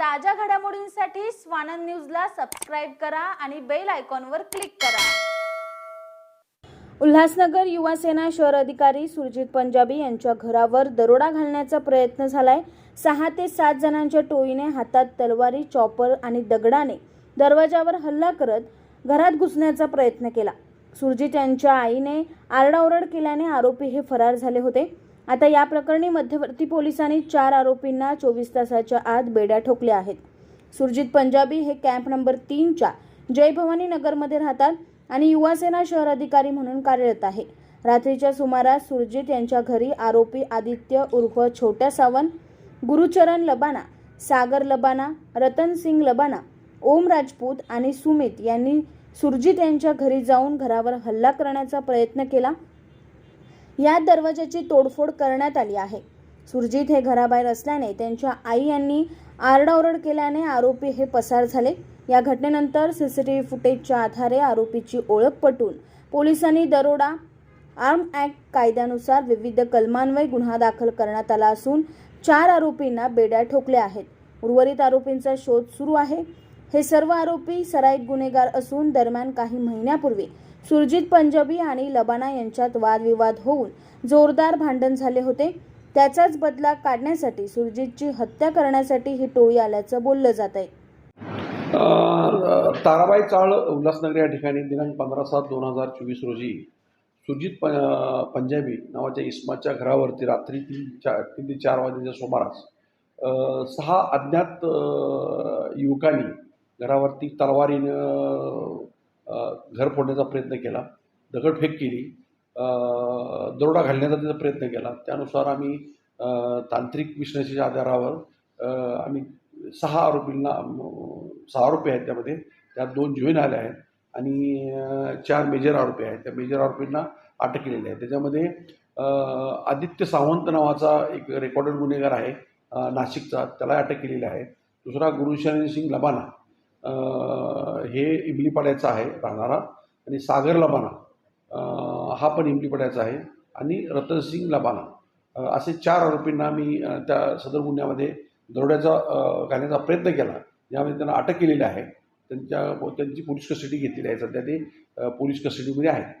ताज्या घडामोडींसाठी स्वानंद न्यूजला सबस्क्राईब करा आणि बेल आयकॉनवर क्लिक करा. उल्हासनगर युवा सेना शहर अधिकारी सुरजित पंजाबी यांच्या घरावर दरोडा घालण्याचा प्रयत्न झालाय. सहा ते सात जणांच्या टोळीने हातात तलवारी चॉपर आणि दगडाने दरवाजावर हल्ला करत घरात घुसण्याचा प्रयत्न केला. सुरजित यांच्या आईने आरडाओरड केल्याने आरोपी हे फरार झाले होते. आता या प्रकरणी मध्यवर्ती पोलिसांनी चार आरोपींना चोवीस तासाच्या आत बेड्या ठोकल्या आहेत. सुरजित पंजाबी हे कॅम्प नंबर तीनच्या जय भवानी नगरमध्ये राहतात आणि युवासेना शहर अधिकारी म्हणून कार्यरत आहे. रात्रीच्या सुमारास सुरजित यांच्या घरी आरोपी आदित्य उर्फ छोट्या सावंत गुरुचरण लबाना सागर लबाना रतन सिंग लबाना ओम राजपूत आणि सुमित यांनी सुरजित यांच्या घरी जाऊन घरावर हल्ला करण्याचा प्रयत्न केला. या दरवाजाची तोडफोड करण्यात आली आहे. सुरजित हे घराबाहेर असल्याने त्यांच्या आई यांनी आरडाओरड केल्याने आरोपी हे पसार झाले. या घटनेनंतर सी सी टी व्ही फुटेजच्या आधारे आरोपीची ओळख पटून पोलिसांनी दरोडा आर्म ॲक्ट कायद्यानुसार विविध कलमांवर गुन्हा दाखल करण्यात आला असून चार आरोपींना बेड्या ठोकल्या आहेत. उर्वरित आरोपींचा शोध सुरू आहे. हे सर्व आरोपी सराईत गुन्हेगार असून दरम्यान काही महिन्यापूर्वी सुरजित पंजाबी आणि लबाना यांच्यात वादविवाद होऊन जोरदार भांडण झाले होते. त्याचाच बदला काढण्यासाठी सुरजितची हत्या करण्यासाठी ही टोळी आल्याचं बोललं जात आहे ताराबाई चाळ उल्हासनगर या ठिकाणी दिनांक पंधरा सात दोन हजार चोवीस रोजी सुजित प पंजाबी नावाच्या इस्माच्या घरावरती रात्री तीन चार तीन ते चार वाजेच्या सुमारास सहा अज्ञात युवकांनी घरावरती तलवारीनं घर फोडण्याचा प्रयत्न केला दगडफेक केली दरोडा घालण्याचा त्याचा प्रयत्न केला. त्यानुसार आम्ही तांत्रिक विश्लेषणाच्या आधारावर आम्ही सहा आरोपींना सहा आरोपी आहेत त्यामध्ये. त्यात दोन जुवेन आले आहेत आणि चार मेजर आरोपी आहेत. त्या मेजर आरोपींना अटक केलेली आहे. त्याच्यामध्ये आदित्य सावंत नावाचा एक रेकॉर्डेड गुन्हेगार आहे नाशिकचा. त्याला अटक केलेली आहे. दुसरा गुरुशरण सिंग लबाना. हे इमलीपाड्याचा आहे राहणारा आणि सागर लबाना हा पण इमलीपाड्याचा आहे आणि रतनसिंग लबाना. असे चार आरोपींना मी त्या सदर गुन्ह्यामध्ये दरोड्याचा घालण्याचा प्रयत्न केला. यामध्ये त्यांना अटक केलेली आहे. त्यांच्या त्यांची पोलीस कस्टडी घेतलेली आहे. सध्या ते पोलीस कस्टडीमध्ये आहेत.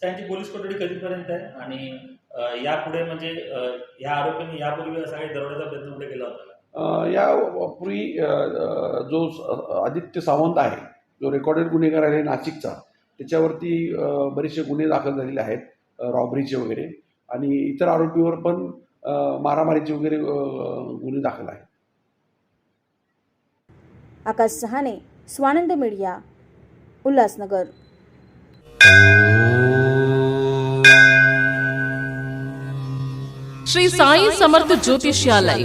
त्यांची पोलीस कोठडी कधीपर्यंत आहे? आणि यापुढे म्हणजे ह्या या आरोपींनी यापूर्वी असा काही दरोड्याचा प्रयत्न कुठे केला होता या पूर्वी जो आदित्य सावंत आहे जो रेकॉर्डेड गुन्हेगार आहे नाशिकचा त्याच्यावरती बरेचसे गुन्हे दाखल झालेले आहेत रॉबरीचे वगैरे. आणि इतर आरोपीवर पण मारामारीचे वगैरे गुन्हे दाखल आहेत. आकाश सहाने स्वानंद मीडिया उल्हासनगर. श्री साई समर्थ ज्योतिषालय.